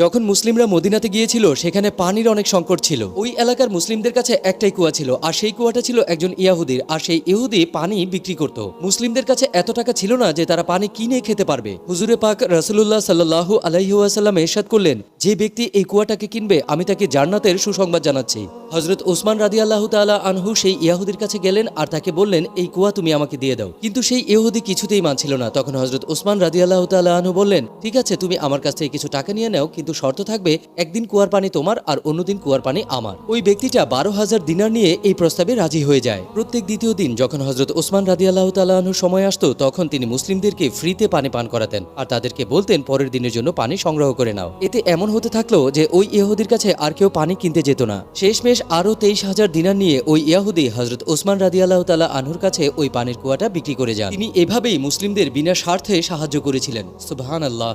যখন মুসলিমরা মদিনাতে গিয়েছিল, সেখানে পানির অনেক সংকট ছিল। ওই এলাকার মুসলিমদের কাছে একটাই কুয়া ছিল, আর সেই কুয়াটা ছিল একজন ইয়াহুদির, আর সেই ইহুদি পানি বিক্রি করত। মুসলিমদের কাছে এত টাকা ছিল না যে তারা পানি কিনে খেতে পারবে। হুজুরে পাক রাসুল্লাহ সাল্লাহ আলাইহাসাল্লাম এরশাদ করলেন, যে ব্যক্তি এই কুয়াটাকে কিনবে, আমি তাকে জান্নাতের সুসংবাদ জানাচ্ছি। হজরত ওসমান রাদি আল্লাহ তালা আনহু সেই ইয়াহুদির কাছে গেলেন আর তাকে বললেন, এই কুয়া তুমি আমাকে দিয়ে দাও। কিন্তু সেই ইহুদি কিছুতেই মানছিল না। তখন হজরত ওসমান রাদি আল্লাহ তালা আনহু বললেন, ঠিক আছে, তুমি আমার কাছ থেকে কিছু টাকা নিয়ে নাও কিন্তু শর্ত থাকবে, একদিন কুয়ার পানি তোমার আর অন্যদিন কুয়ার পানি আমার। ওই ব্যক্তিটা বারো হাজার দিনার নিয়ে এই প্রস্তাবে রাজি হয়ে যায়। প্রত্যেক দ্বিতীয় দিন যখন হজরত ওসমান রাদি আল্লাহ তালাহু সময় আসতো, তখন তিনি মুসলিমদেরকে ফ্রিতে পানি পান করাতেন আর তাদেরকে বলতেন, পরের দিনের জন্য পানি সংগ্রহ করে নাও। এতে এমন হতে থাকল যে ওই ইহুদির কাছে আর কেউ পানি কিনতে যেত না। শেষমেশ আরও তেইশ হাজার দিনার নিয়ে ওই ইয়াহুদি হজরত ওসমান রাদি আল্লাহ তালা আনহুর কাছে ওই পানির কুয়াটা বিক্রি করে যান। তিনি এভাবেই মুসলিমদের বিনা স্বার্থে সাহায্য করেছিলেন। সুবহান আল্লাহ